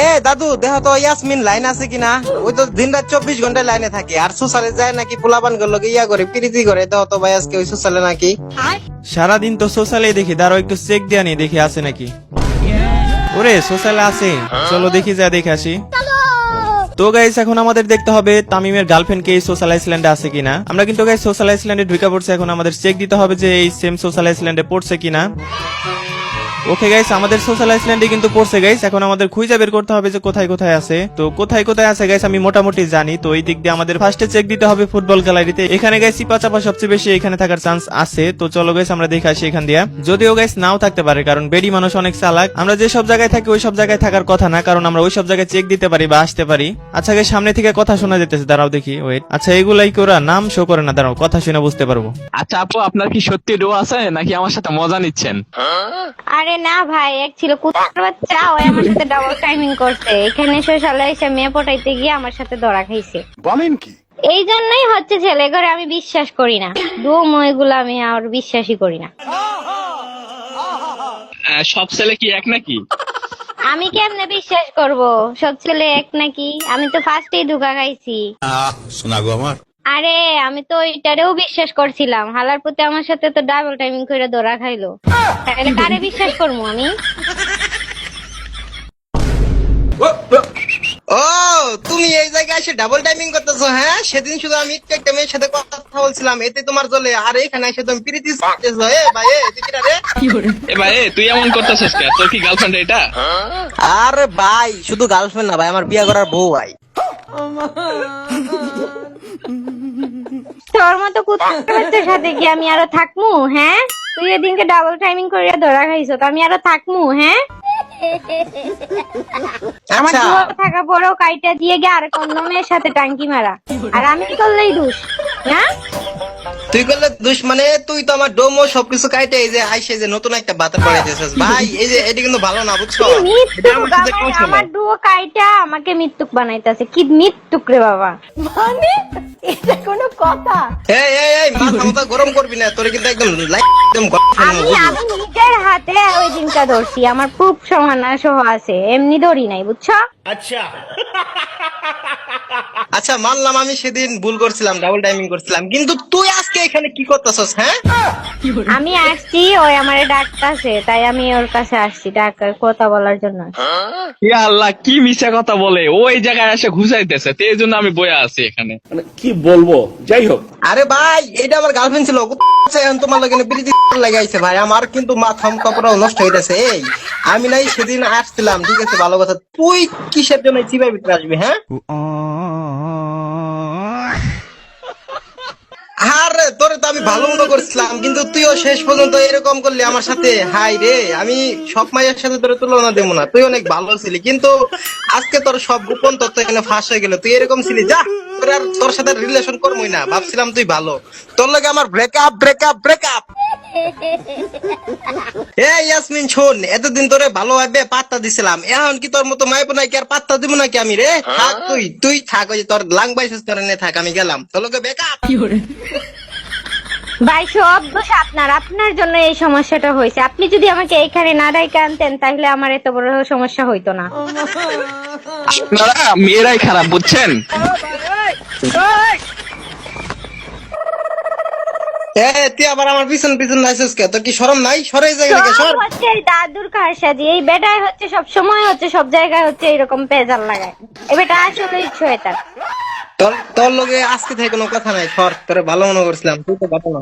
এ দাদু দেখো তো ইয়াসমিন লাইন আছে কিনা? ওই তো দিন রাত চব্বিশ ঘণ্টা লাইনে থাকে। আর সুসালে যায় নাকি পোলাপান করল ইয়া করে প্রীতি করে? দেখো তো ভাই আজকে ওই সুসালে নাকি। সারাদিন তো সোশ্যালে দেখি দাঁড়াও একটু চেক দিয়া নি দেখি আছে নাকি। ওরে সোশ্যালে আছে। চলো দেখি যা দেখে আসি। তো গাইস এখন আমাদের দেখতে হবে তামিমের গার্লফ্রেন্ড কে সোশ্যাল আইসল্যান্ডে আছে কিনা। আমরা কিন্তু গাইস সোশ্যাল আইসল্যান্ডে ঢুকে পড়ছে এখন আমাদের চেক দিতে হবে যে এই সেম সোশ্যাল আইসল্যান্ডে পড়ছে কিনা। ওকে গাইস আমাদের সোশ্যাল আইসল্যান্ডে কিন্তু পড়ছে গাইস এখন আমাদের খুঁজে বের করতে হবে যে কোথায় কোথায় আছে। তো কোথায় কোথায় আছে গাইস আমি মোটামুটি জানি। তো এই দিক দিয়ে আমাদের ফার্স্টে চেক দিতে হবে ফুটবল গ্যালারিতে এখানে গাইস চিপা চাপা সবচেয়ে বেশি এখানে থাকার চান্স আছে। তো চলো গাইস আমরা দেখে আসি এখান দিয়া। যদিও গাইস নাও থাকতে পারে কারণ বেডি মানুষ অনেক চালাক। আমরা যে সব জায়গায় থাকি ওই সব জায়গায় থাকার কথা না কারণ আমরা ওই সব জায়গায় চেক দিতে পারি বা আসতে পারি। আচ্ছা গাইস সামনে থেকে কথা শোনা যেতেছে। দাঁড়াও দেখি ওয়েট আচ্ছা এগুলাই কি ওরা নাম শো করে না? দাঁড়াও কথা শুনে বুঝতে পারব। আচ্ছা আপু আপনার কি সত্যি ডো আছে? নাকি আমার সাথে মজা নিচ্ছেন? আরে না ভাই এক ছিল কুত্তার বাচ্চা ওই আমার সাথে ডাবল টাইমিং করছে। এখানে সোশ্যালে এসে মেয়ে পটাইতে গিয়ে আমার সাথে ধরা খাইছে। বলেন কি? এই জন্যই হচ্ছে ছেলে ঘরে আমি বিশ্বাস করি না। ডুম এগুলো আমি আর বিশ্বাসই করি না। সব ছেলে কি এক নাকি? আমি কেমনে বিশ্বাস করব? সব ছেলে এক নাকি? আমি তো ফার্স্টেই ধোকা খাইছি। শোনা গো আমার। আরে আমি তো ওইটারেও বিশ্বাস করছিলাম। হালার প্রতি আমার সাথে তো ডাবল টাইমিং করে ধরা খাইলো। তাহলে কারে বিশ্বাস করব আমি? ও তুমি এই জায়গায় এসে ডাবল টাইমিং করতেছো হ্যাঁ? সেদিন শুধু আমি একটা মেয়ের সাথে কথা বলছিলাম এতে তোমার চলে আর এখানে এসে তুমি প্রীতি করতেছো এ ভাই এ তুই কিরা রে? এ ভাই তুই এমন করতেছিস কে তোর কি গার্লফ্রেন্ড এটা? আরে ভাই শুধু গার্লফ্রেন্ড না ভাই আমার বিয়ে করার বউ ভাই। তোর মতো কুত্তার সাথে কি আমি আরও থাকমু হ্যাঁ? তুই এদিনকে ডাবল টাইমিং করিয়া ধরা খাইছো তো আমি আরও থাকমু হ্যাঁ? আমার আচ্ছা। থাকা পরেও কাইটা দিয়ে গিয়ে আর অন্য মেয়ের সাথে টাঙ্কি মারা। আর আমি করলেই দোষ হ্যাঁ? তুই করলে দুষ মানে তুই তো আমার ডোমো সবকিছু কাইটে এই যে আইসে যে নতুন একটা বাতা পড়াইতেছিস ভাই এই যে এটা কিন্তু ভালো না বুঝছ? আমার ডুয়ো কাইটা আমাকে মৃত্যুক বানাইতেছে। কি মৃত্যুক রে বাবা? এই এই এই মাথা মাথা গরম করবি না তোর কিন্তু একদম একদম আমি আমি নিজের হাতে ওই দিনটা ধরছি আমার প্রুফ সমান সহ আছে এমনি ধরি নাই বুঝছ? আচ্ছা। মানলাম আমি সেদিন ভুল করছিলাম ডাবল টাইমিং করছিলাম কিন্তু তুই আজকে এখানে কি করতেছস হ্যাঁ? আমি আসছি ওই আমার ডাকতাছে তাই আমি ওর কাছে আসছি ডাকার কথা বলার জন্য। ইয়া আল্লাহ কি মিশা কথা বলে ওই জায়গায় এসে ঘুষাইতেছে তো এই জন্য আমি বয়ে আছি এখানে। মানে কি বলব? যাই হোক আরে ভাই এটা আমার গার্লফ্রেন্ড ছিল। তোমার লাগাইছে ভাই। আমার কিন্তু নষ্ট হয়ে গেছে। এই, আমি নাই সেদিন আসছিলাম, ঠিক আছে? ভালো কথা। তুই কিসের জন্য চিপাই ভিতরে আসবি হ্যাঁ? আরে, তোরে তো আমি ভালো মতো করছিলাম, কিন্তু তুইও শেষ পর্যন্ত এরকম করলি আমার সাথে। হাই রে, আমি সব মায়ের সাথে তোর তুলনা দেবো না। তুই অনেক ভালো ছিলি, কিন্তু আজকে তোর সব গোপন তথ্য এখানে ফাঁস হয়ে গেল। তুই এরকম ছিলি, যা। আর তোর সাথে রিলেশন করবোই না ভাবছিলাম তুই ভালো। তোর লাগে আমার ব্রেকআপ ব্রেকআপ ব্রেকআপ এই ইয়াসমিন শোন এতদিন তোরে ভালো ভাবে পাত্তা দিছিলাম। এখন কি তোর মতো মাইপ নাই আর পাত্তা দিব নাকি আমি রে? থাক তুই তুই থাক ওই তোর লাং বাইছিস তোর নে থাক আমি গেলাম। তোর লোকে বেকআপ ভাই সব দোষ আপনার। আপনার জন্য এই সমস্যাটা হয়েছে। আপনি যদি আমাকে এখানে না ডাইকে আনতেন তাহলে আমার এত বড় সমস্যা হইতো না। আপনারা মেয়েরাই খারাপ বুঝছেন? তুই আবার আমার পিছন পিছন নাইছিস কে? তোর কি শরম নাই? সরে যাই নাকি সর! হচ্ছে এই দাদুর কারসাজি। এই বেটাই হচ্ছে সব সময় হচ্ছে সব জায়গায় হচ্ছে এরকম পেজাল লাগায়। এই বেটা আসলে শয়তান। তোর তোর লগে আজকে থেকে কোনো কথা নাই সর। তোরে ভালো মনে করছিলাম তুই তো না।